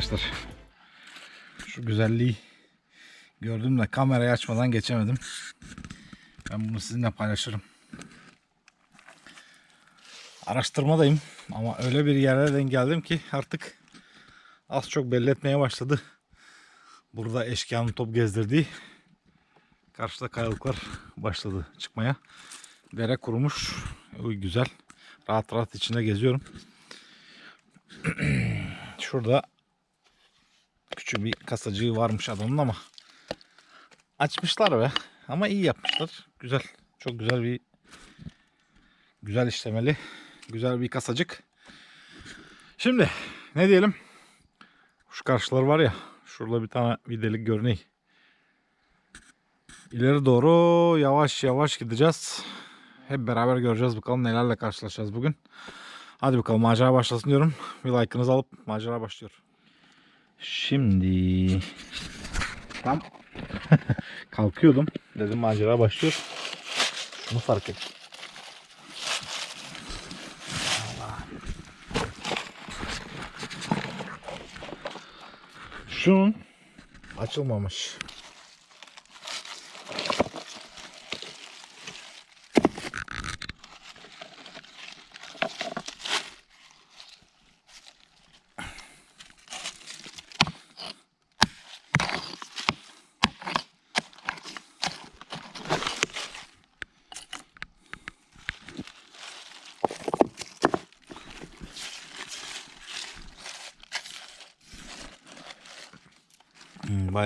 Arkadaşlar. Şu güzelliği gördüm de kamerayı açmadan geçemedim. Ben bunu sizinle paylaşırım. Araştırmadayım ama öyle bir yerlerden geldim ki artık az çok belli etmeye başladı. Burada eşkıyanın top gezdirdiği karşıda kayalıklar başladı çıkmaya. Dere kurumuş. Uy, güzel. Rahat rahat içinde geziyorum. Şurada küçük bir kasacığı varmış adamın ama açmışlar be. Ama iyi yapmışlar. Güzel. Çok güzel bir güzel işlemeli. Güzel bir kasacık. Şimdi ne diyelim? Şu karşılar var ya. Şurada bir tane bir delik görünüyor. İleri doğru yavaş yavaş gideceğiz. Hep beraber göreceğiz bakalım nelerle karşılaşacağız bugün. Hadi bakalım macera başlasın diyorum. Bir like'ınızı alıp macera başlıyor. Şimdi tam kalkıyordum. Dedim macera başlıyor. Şunu fark et. Şunun açılmamış.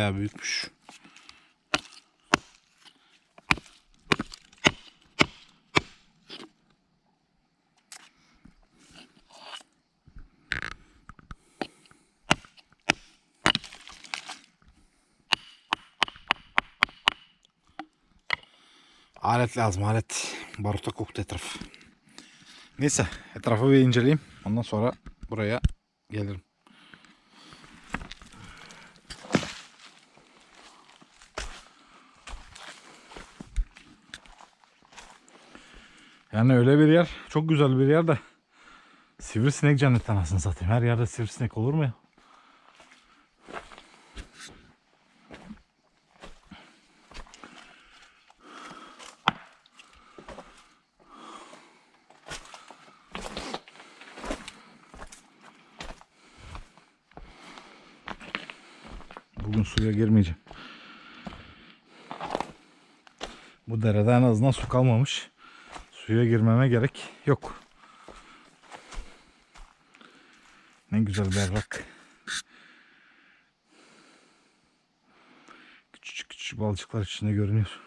Bayağı büyükmüş. Alet lazım alet. Baruta koktu etraf. Neyse etrafı bir inceleyeyim. Ondan sonra buraya gelirim. Yani öyle bir yer, çok güzel bir yer de sivrisinek cenneti anasını satayım. Her yerde sivrisinek olur mu ya? Bugün suya girmeyeceğim. Bu derede en azından su kalmamış. Suya girmeme gerek yok. Ne güzel berrak. Küçücük küçücük balıcıklar içinde görünüyor.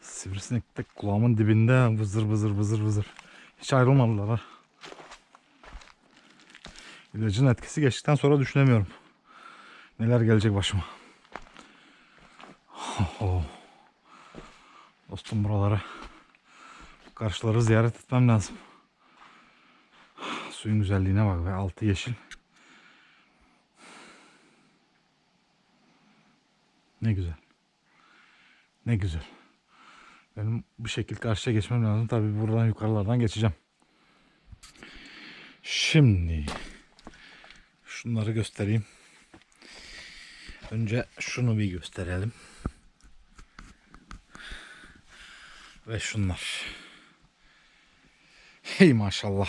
Sivrisinek de kulağımın dibinde vızır vızır vızır vızır. Hiç ayrılmadılar ha. İlacın etkisi geçtikten sonra düşünemiyorum. Neler gelecek başıma. Oh. Dostum buralara karşıları ziyaret etmem lazım. Suyun güzelliğine bak ve altı yeşil. Ne güzel. Ne güzel. Benim bir şekilde karşıya geçmem lazım. Tabii buradan yukarılardan geçeceğim. Şimdi şunları göstereyim. Önce şunu bir gösterelim. Ve şunlar. Hey maşallah.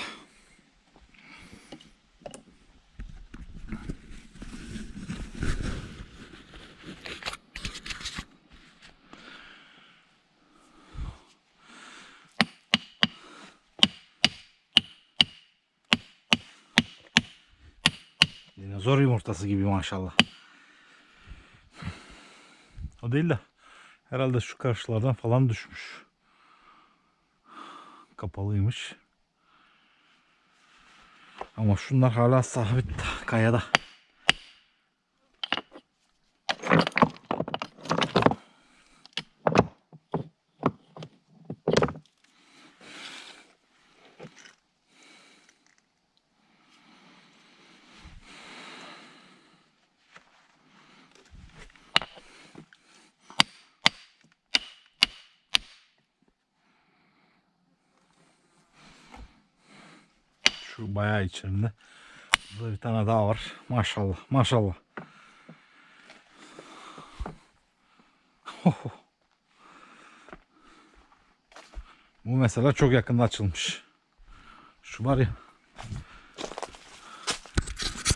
Dinozor yumurtası gibi maşallah. O değil de herhalde şu karşılardan falan düşmüş. Kapalıymış. Ama şunlar hala sabit kayada. Bayağı içerisinde. Burada bir tane daha var. Maşallah. Maşallah. Bu mesela çok yakında açılmış. Şu var ya.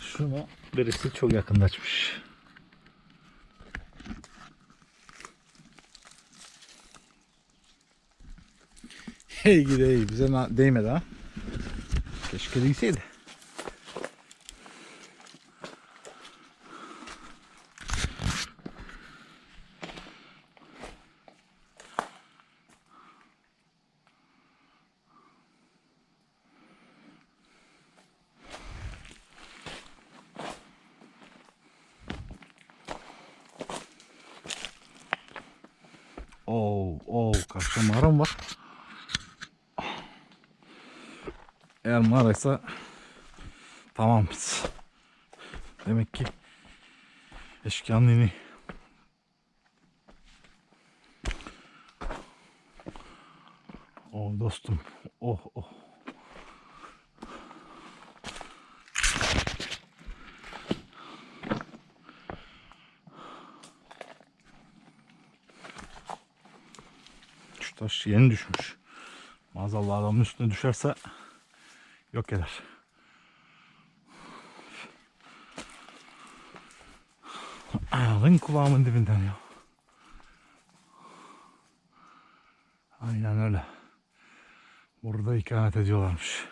Şunu birisi çok yakında açmış. Hey gidi hey bize değmedi ha. Keşke değseydi. Oo, oo, karşıda mağara mı var? Eğer mağaraysa tamam biz. Demek ki eşkıyanın ini. Oh dostum. Oh oh. Şu taş yeni düşmüş. Maazallah adamın üstüne düşerse yok eder. Ayağın kulağımın dibinden ya. Aynen öyle. Burada ikamet ediyorlarmış.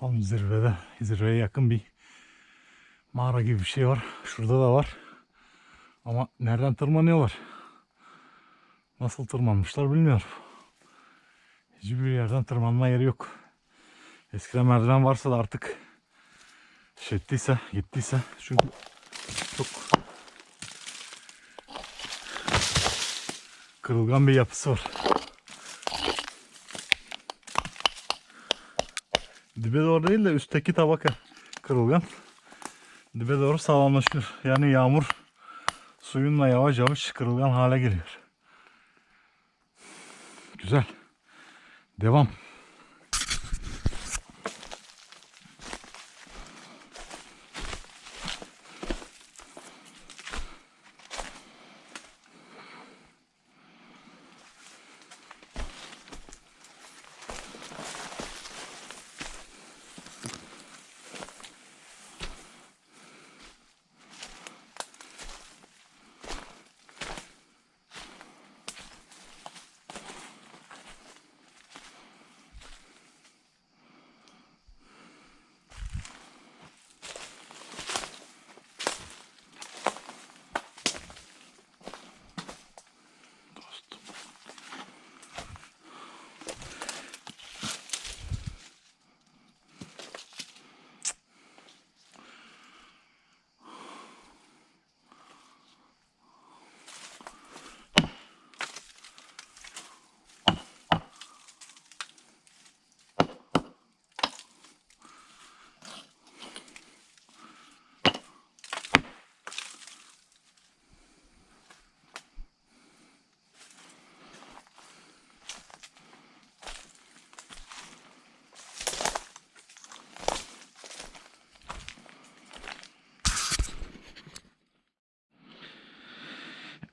Tam zirvede, zirveye yakın bir mağara gibi bir şey var. Şurada da var. Ama nereden tırmanıyorlar? Nasıl tırmanmışlar bilmiyorum. Hiçbir yerden tırmanma yeri yok. Eskiden merdiven varsa da artık şey gittiyse çünkü çok kırılgan bir yapısı var. Dibe doğru değil de üstteki tabaka kırılgan. Dibe doğru sağlamlaşıyor. Yani yağmur suyunla yavaş yavaş kırılgan hale geliyor. Güzel. Devam.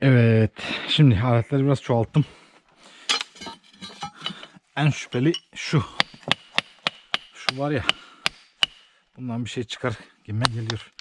Evet. Şimdi aletleri biraz çoğalttım. En şüpheli şu. Şu var ya. Bundan bir şey çıkar. Gime geliyor.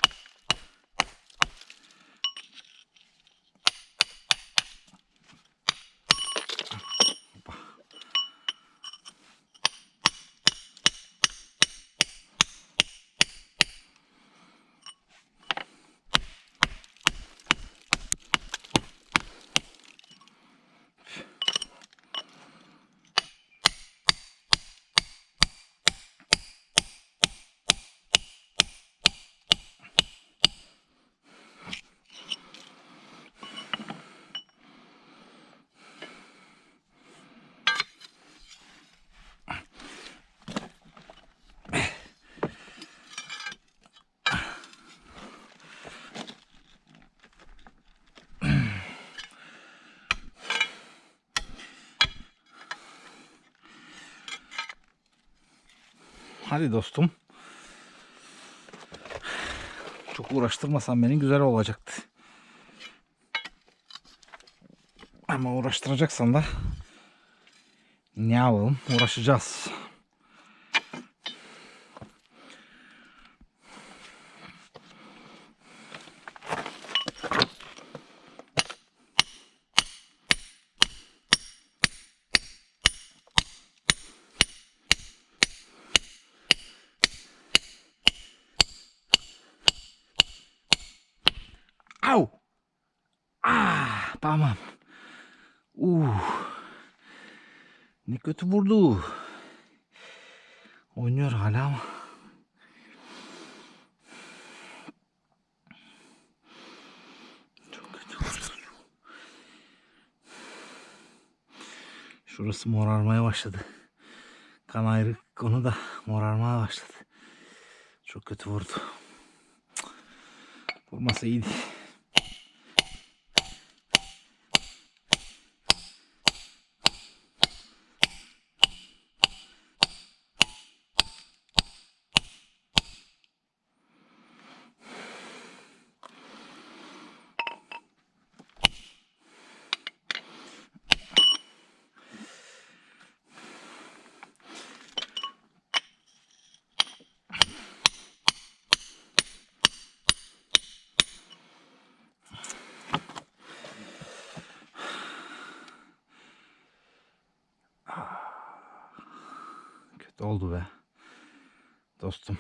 Hadi dostum. Çok uğraştırmasan beni güzel olacaktı. Ama uğraştıracaksan da ne yapalım? Uğraşacağız. Tamam. Uh. Ne kötü vurdu. Oynuyor hala ama. Çok kötü vurdu. Şurası morarmaya başladı. Kan ayrı konu da morarmaya başladı. Çok kötü vurdu. Vurmasa iyiydi. Kötü oldu be. Dostum.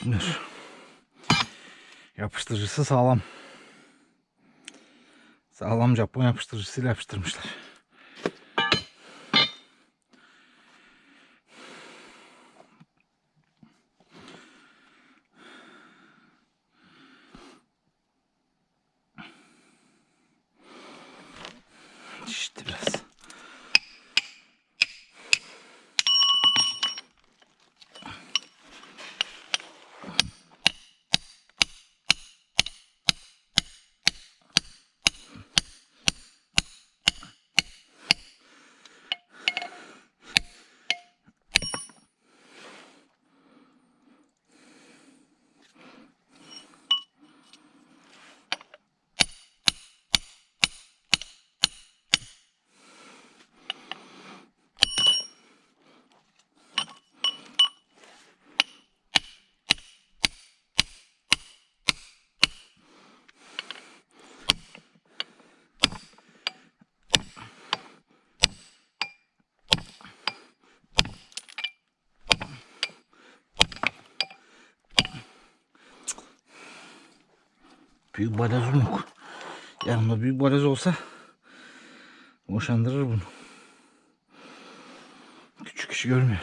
Bırakmıyor. Yapıştırıcısı sağlam. Sağlam Japon yapıştırıcısıyla yapıştırmışlar. İşte biraz. Büyük balazım yok. Yanımda büyük balaz olsa boşandırır bunu. Küçük işi görmüyor.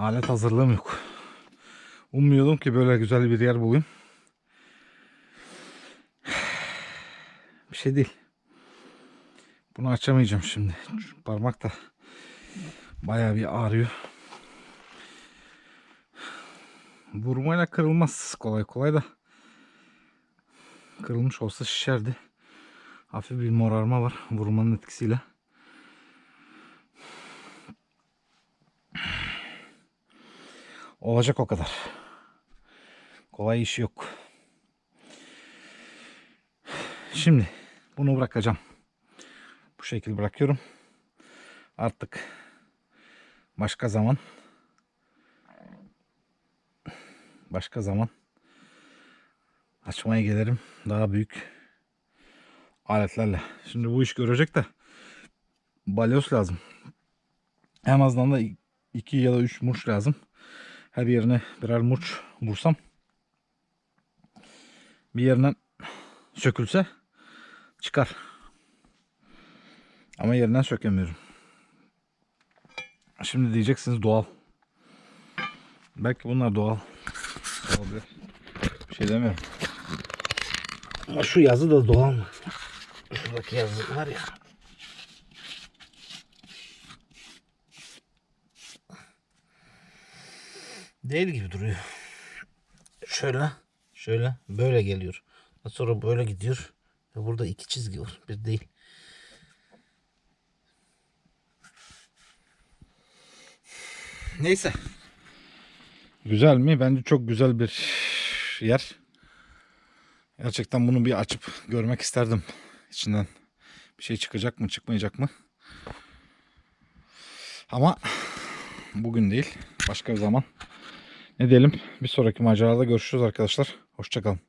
alet hazırlığım yok. Ummuyordum ki böyle güzel bir yer bulayım. Bir şey değil. Bunu açamayacağım şimdi. Parmak da bayağı bir ağrıyor. Vurmayla kırılmaz kolay kolay da. Kırılmış olsa şişerdi. Hafif bir morarma var vurmanın etkisiyle. Olacak o kadar. Kolay iş yok. Şimdi bunu bırakacağım. Bu şekil bırakıyorum. Artık başka zaman başka zaman açmaya gelirim. Daha büyük aletlerle. Şimdi bu iş görecek de balyoz lazım. En azından da 2 ya da 3 murç lazım. Her yerine birer murç vursam bir yerinden sökülse çıkar. Ama yerinden sökemiyorum. Şimdi diyeceksiniz doğal. Belki bunlar doğal. Olabilir. Bir şey demiyorum. Ama şu yazı da doğal mı? Şuradaki yazı var ya. Değil gibi duruyor. Şöyle, şöyle, böyle geliyor. Sonra böyle gidiyor. Ve burada iki çizgi var. Bir değil. Neyse. Güzel mi? Bence çok güzel bir yer. Gerçekten bunu bir açıp görmek isterdim. İçinden bir şey çıkacak mı çıkmayacak mı? Ama bugün değil. Başka bir zaman. Ne diyelim? Bir sonraki macerada görüşürüz arkadaşlar. Hoşçakalın.